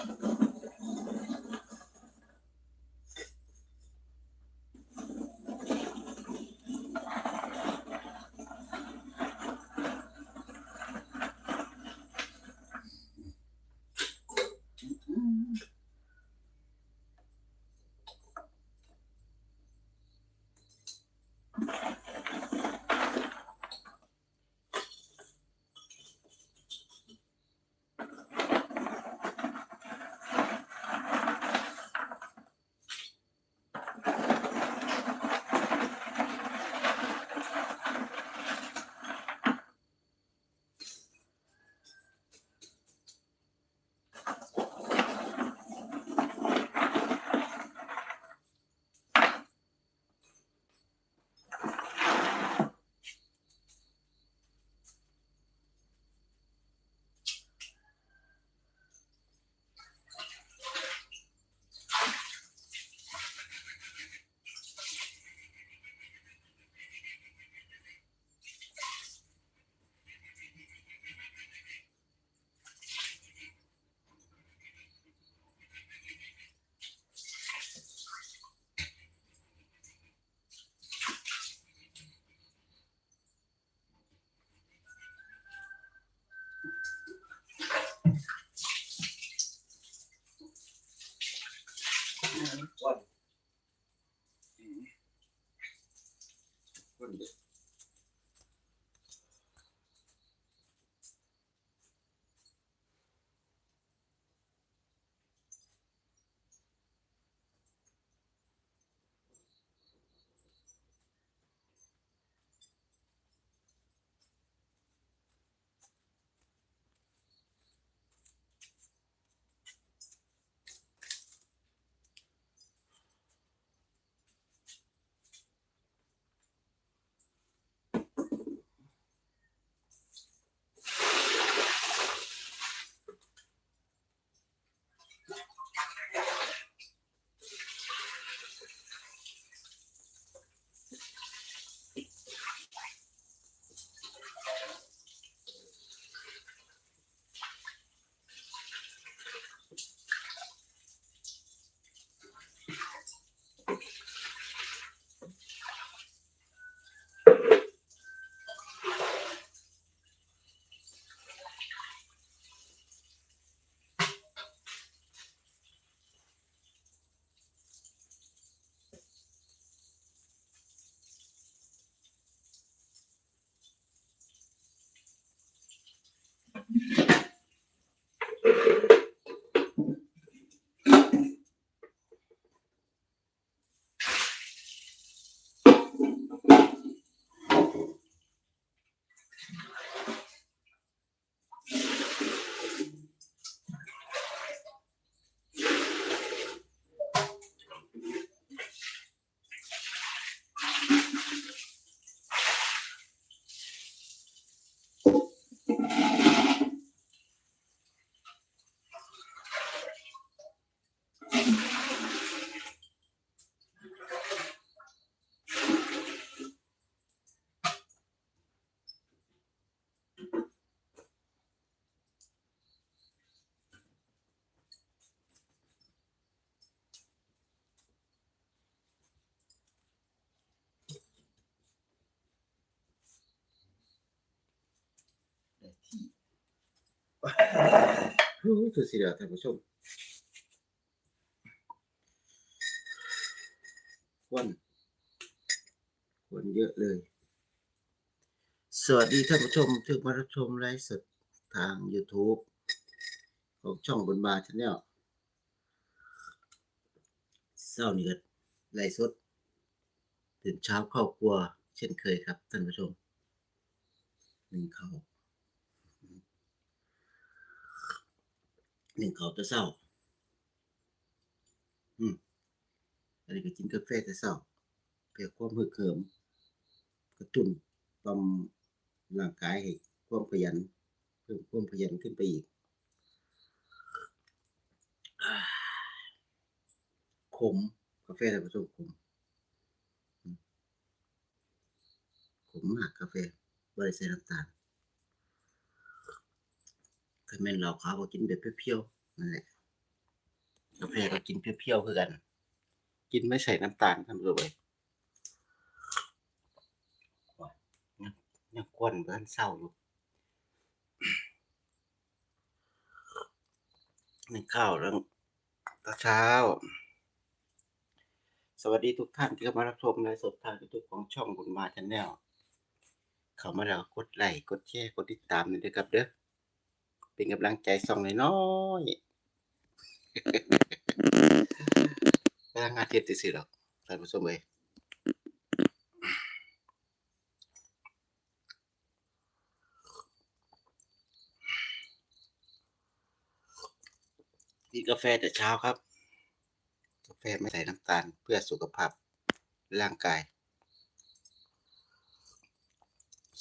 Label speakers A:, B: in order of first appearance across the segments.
A: some of them. Yeah. โอ้ยตัวสีเหลืองท่านผู้ชม ควันควันเยอะเลย สวัสดีท่านผู้ชมที่มารับชมไลฟ์สดทาง YouTube ของช่องบนบาชาแนลเศร้านี่ก็ไลฟ์สดตื่นเช้าเข้าครัว เช่นเคยครับท่านผู้ชมหนึ่งเขา หนึ่งเขาวแตะเศร้า อืมอันนี้ก็กินกาแฟแต่เศร้าเพื่อความฮึกเหิมกระตุ้นต่อมร่างกายให้ความขยัน เพิ่มความขยันขึ้นไปอีกอขมกาแฟแต่ผสมขมขมมากกาแฟบริใส่น้ำตาล ถ้าแม่นเราขาวก็กินแบบเพียวๆนั่นแหละกาแฟก็กินเพียวๆคือกัน กินไม่ใส่น้ำตาลท่านผู้ชมเอ้ยยังยังควนเบิ้นเศร้าอยู่นึ่งข้าวแล้วตอนเช้า สวัสดีทุกท่านที่เข้ามารับชมในสดทางยูทูบของช่องบุญมาชาแนลเข้ามาแล้วกดไลค์กดแชร์กดติดตามนี่ด้วยครับเด้อ เป็นกำลังใจส่องน้อยๆพลังงานเทียบติดสิหรอกท่านผู้ชมเอ้ยกินกาแฟแต่เช้าครับ กาแฟไม่ใส่น้ำตาลเพื่อสุขภาพร่างกาย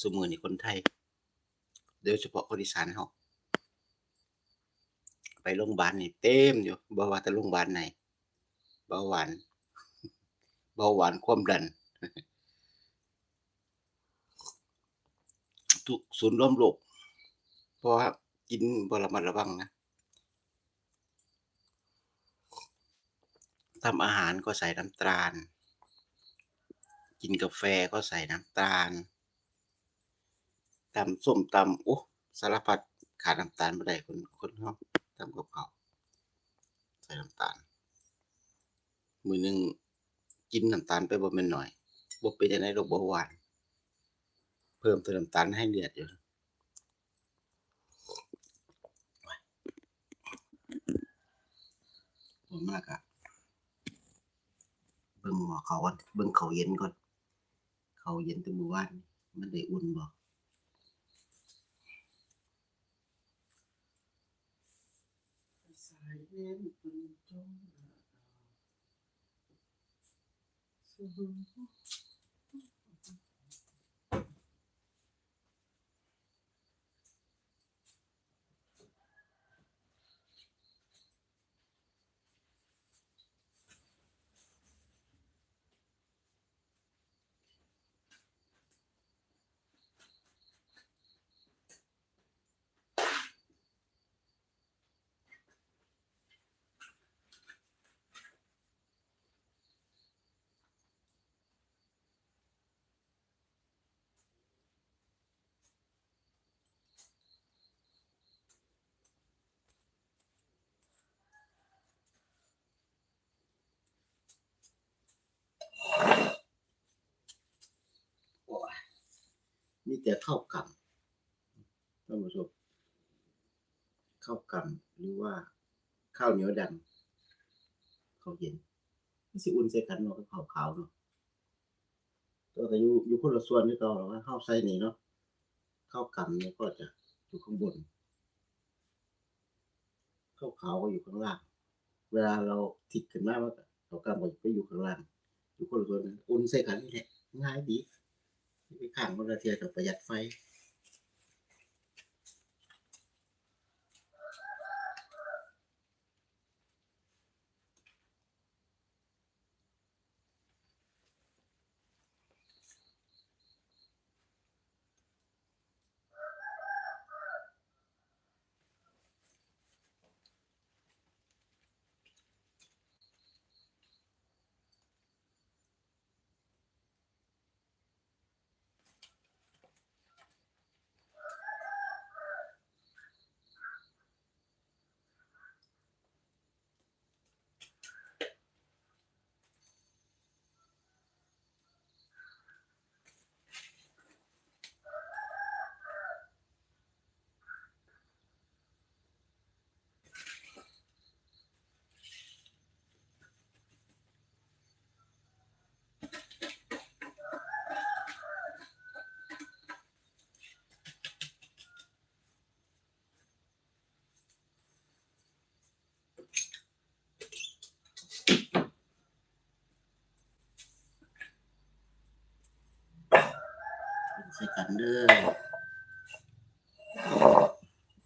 A: สมือนี่คนไทย โดยเฉพาะคนอีสานเขา โรงพยาบาลนี่เต็มอยู่บ่ว่าแต่โรงพยาบาลไหนเบาหวานเบาหวานความดัน ทุกศูนย์ร่วมโรคเพราะว่ากินบระมัดระวังนะทำอาหารก็ใส่น้ำตาล กินกาแฟก็ใส่น้ำตาลตำส้มตำโอ้สารพัดขาดน้ำตาลไม่ได้คนคนเขา ทำกับเขาวใส่น้ำตาล มือหนึงกินน้ำตาลไปบ่แม่นหน่อยบ่เป็นจังได๋โรคเบาหวาน เพิ่มตัวน้ำตาลให้เดือดอยู่ผมมากอะเบิ่งหมอเขาก่อนเบิ่งเขาเย็นก่อน เขาเย็นตั้งมื้อวานมันได้อุ่นบ่ ยเล่ แต่ข้ากล่ำท่านผู้ชมข้าวกล่ำหรือว่าข้าวเหนียวดำข้าวเย็นนี่สิอุ่นใส่กันเนาะกับข้าวขาวเนาะตัวก็อยู่อยู่คนละส่วนนี่ก็หรอว่าข้าวใส่นี่เนาะข้าวกล่ำเนี่ยก็จะอยู่ข้างบนข้าวขาวก็อยู่ข้างล่าง เวลาเราถิกขึ้นมาว่าข้าวกล่ำก็ไปอยู่ข้างล่างอยู่คนละส่วนอุ่นใส่กันนี่แหละง่ายดี ขังมันก็เทียกับประหยัดไฟ ใส่กันเด้อ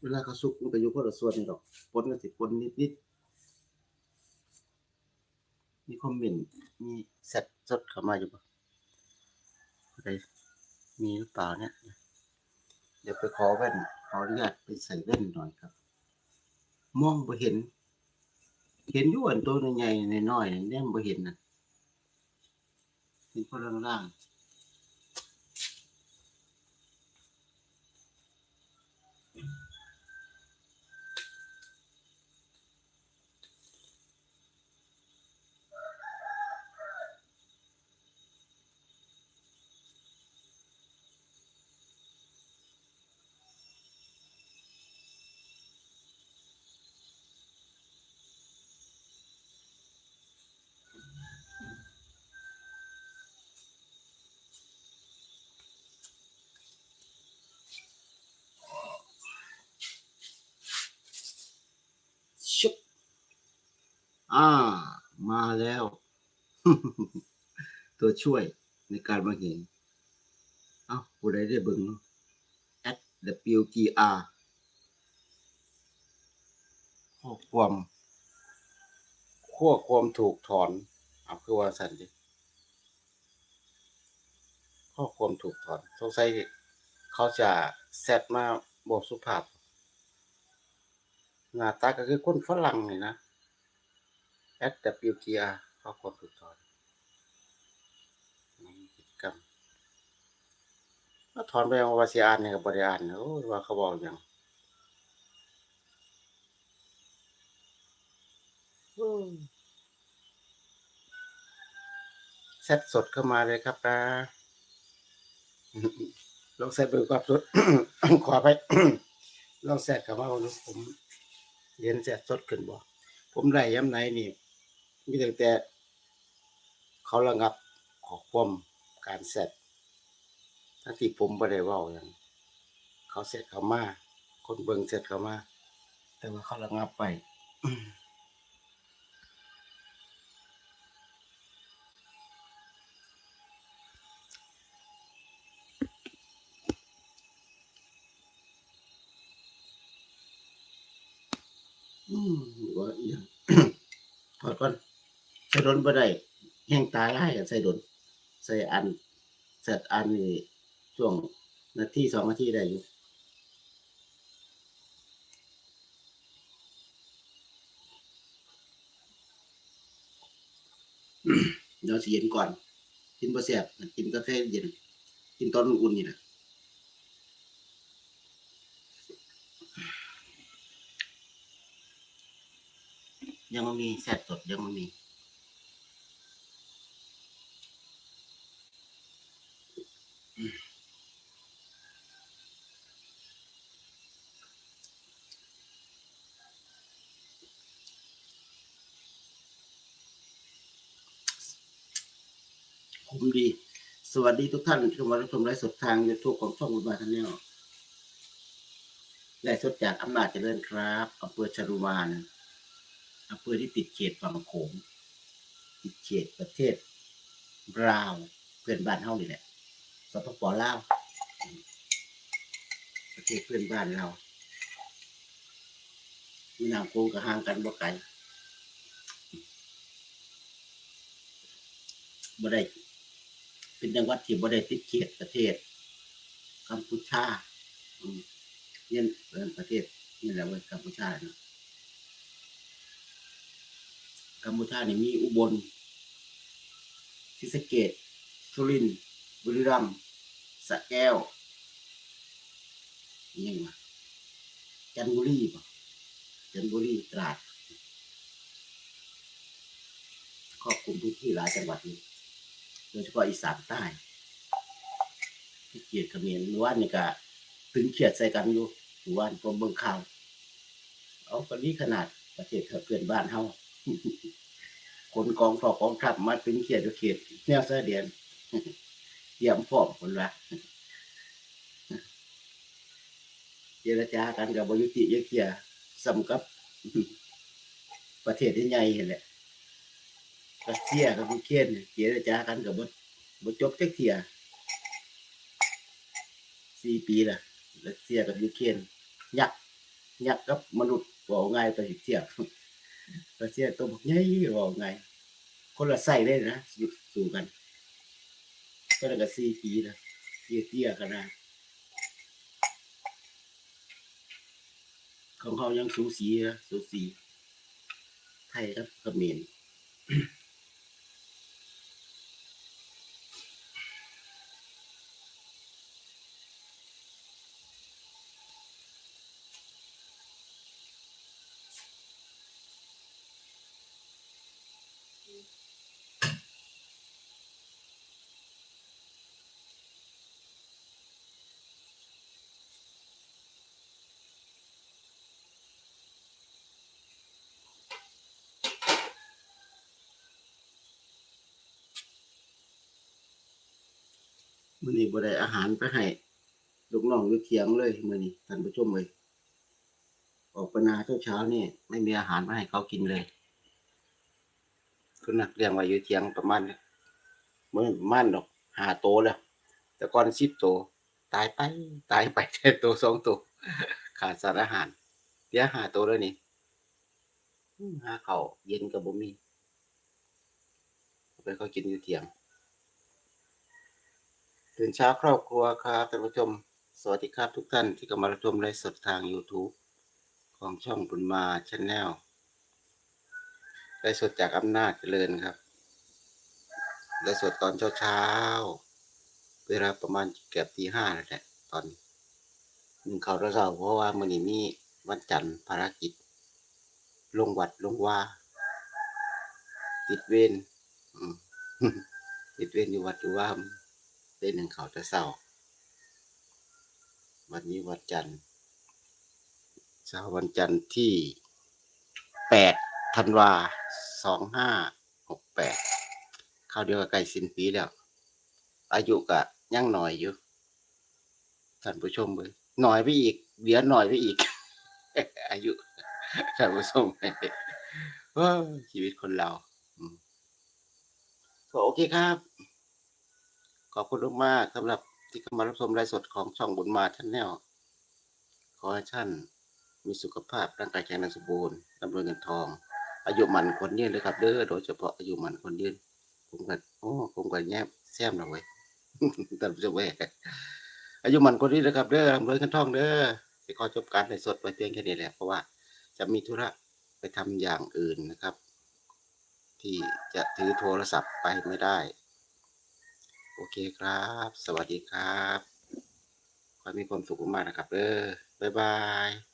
A: เวลาเขาสุกมันก็อยู่คนละส่วนนี่ดอกปนกันสิปนนิดนิดๆมีคอมเมนต์มีแซดสดเข้ามาอยู่ปะอะไรมีหรือเปล่าเนี่ย เดี๋ยวไปขอแว่น ขออนุญาตไปใส่แว่นหน่อยครับ มองบ่เห็น เห็นอยู่อันตัวใหญ่ๆน้อยๆเนี่ยบ่เห็นนะเห็นคนล่างๆ อ่า มาแล้ว ตัวช่วยในการมาเห็น เอ้าผู้ใดได้เบิ่ง at WGR ข้อความข้อความถูกถอน เอาคือว่าสันดิข้อความถูกถอน สงสัยเขาจะแซดมาบอกสุภาพ หน้าตาก็คือคนฝรั่งนี่นะ at WGR ข้อความถูกถอนกิจกรรมก็ถอนไปเอาวาสิอ่านเนี่ยกับบริอ่านโอ้ว่าเขาบอกอย่างอืมแซดสดเข้ามาเลยครับนะลองเสร็จเบิ่งความสดขอไปลองแซดกับว่าผมเห็นแซดสดขึ้นบ่ผมได้ย้ำไหนนี่ มีตั้งแต่ เขาระงับขอความการแซดทั้งที่ผมบ่ได้เว้าหยังเขาแซดเขามาคนเบิ่งแซดเขามาแต่ว่าเขาระงับไปอืมว่าอีหยังถอดก่อน ใส่ดนบ่ได้แห้งตาลายกันใส่ดน ใส่อันเสร็จอันนี่ช่วงนาทีสองนาทีได้อยู่เดี๋ยวสิเย็นก่อน กินบ่แซบกินกาแฟเย็น กินตอนอุ่นๆนี่แหละยังไม่มีแซดสดยังไม่มี คุ้ม ดี สวัสดีทุกท่านที่เข้ามารับชมไลฟ์สดทางยูทูบของช่องบุญบาทันแนลไลฟ์สดจากอำนาจเจริญครับอำเภอชรุวานอำเภอที่ติดเขตฝั่งโขงติดเขตประเทศลาวเพื่อนบ้านเฮานี่แหละสปปลาวประเทศเพื่อนบ้านเรามีน้ำโขงกับห่างกันบ่ไกลบ่ได้ เป็นจังหวัดที่บ่ได้ติดเขตประเทศกัมพูชาเนี่ยเป็นประเทศนี่แหละเว้ยกัมพูชาเนาะกัมพูชานี่มีอุบลศรีสะเกษสุรินทร์บุรีรัมย์สะแก้วนี่ยังวะจันทบุรีป่ะจันทบุรีตราดครอบคลุมพื้นที่หลายจังหวัดนี้ โดยเฉพาะอีสานใต้ที่เกียดเขมรหรือว่านี่ก็ถึงเขียดใส่กันอยู่หรือว่าผมเบิ่งข่าวเอาคนนี้ขนาดประเทศเพื่อนบ้านเฮาคนกองทอกองทัพมาถึงเขียดอยู่เขตแนวเสเดียนเตรียมพร้อมคนละเจรจากันกับบยุติยกเขียสำกับประเทศที่ใหญ่เห็นแหละ รัสเซียกับยูเครนเจรจากันกับบบ่จบจักเที่ยสี่ปีละรัสเซียกับยูเครนยักษ์ยักษ์กับมนุษย์บอกง่ายไปเทียบรัสเซียตัวบักใหญ่บอกง่ายคนละไส้เลยนะสู่กันก็แล้วก็สี่ปีละเตี้ยเตี้ยกันนะของเขายังสูสีนะสูสีไทยกับเขมร มื้อนี้บ่ได้อาหารไปให้ลูกน้องอยู่เถียงเลยมื้อนี้ท่านผู้ชมเอ้ยออกปนาเช้าๆนี่ไม่มีอาหารมาให้เขากินเลยคือนักเลี้ยงไว้อยู่เถียงประมาณบ่แม่นประมาณดอกหาโตแล้วแต่ก่อน10โตวตายไปตายไปแค่โตวสองโตวขาดสารอาหารเหลือห้าโตวแล้วนี่หาข้าเย็นก็บ่มีไปเขากินอยู่เถียง ตื่นเช้าครอบครัวครับท่านผู้ชม สวัสดีครับทุกท่านที่เข้ามารับชมไลฟ์สดทาง YouTube ของช่องบุญมาชาแนลไลฟ์สดจากอำนาจเจริญครับไลฟ์สดตอนเช้าๆเวลาประมาณเกือบตีห้าแล้วแหละตอนหนึ่งเขาวเช้าเพราะว่ามื้อนี้มีวันจันทร์ภารกิจ ลงวัดลงว่า ติดเวรอืมติดเวรอยู่วัดอยู่ว่า ได้หนึ่งเขาวแต่เศร้า วันนี้วันจันทร์เช้าวันจันทร์ที่แปดธันวาสองห้าหกแปดเข้าเดียวกับไก่สิ้นปีแล้ว อายุกะยังหน่อยอยู่ท่านผู้ชมเลยหน่อยไปอีก เดี๋ยวหน่อยไปอีก อายุท่านผู้ชมเฮ้ยชีวิตคนเราก็โอเคครับ ขอบคุณมากๆสำหรับที่เข้ามารับชมไลฟ์สดของช่องบุญมาชันแนลขอให้ท่านมีสุขภาพร่างกายแข็งแรงสมบูรณ์ร่ำรวยเงินทอง อายุมันคนยืนเลยครับ เด้อโดยเฉพาะอายุมันคนยืนผมก็โอ้ผมก็แยบแซมแล้วเว้ยท่านผู้ชมเว้ยอายุมันคนยืนเลยครับ เด้อร่ำรวยเงินทองเด้อสิขอจบการไลฟ์สดไว้เพียงแค่นี้แหละเพราะว่าจะมีธุระไปทำอย่างอื่นนะครับ ที่จะถือโทรศัพท์ไปไม่ได้ โอเคครับ สวัสดีครับขอให้มีความสุขมากนะครับเออบ๊ายบาย